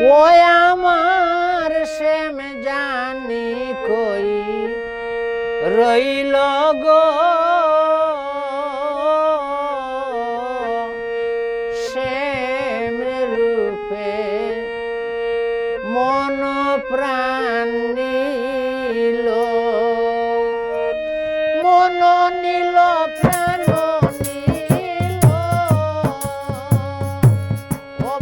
ওই আমার শ্যাম জানি কই রইল গো। শ্যাম রূপে মন প্রাণ নিল। মন নিল, প্রাণ নিল। ও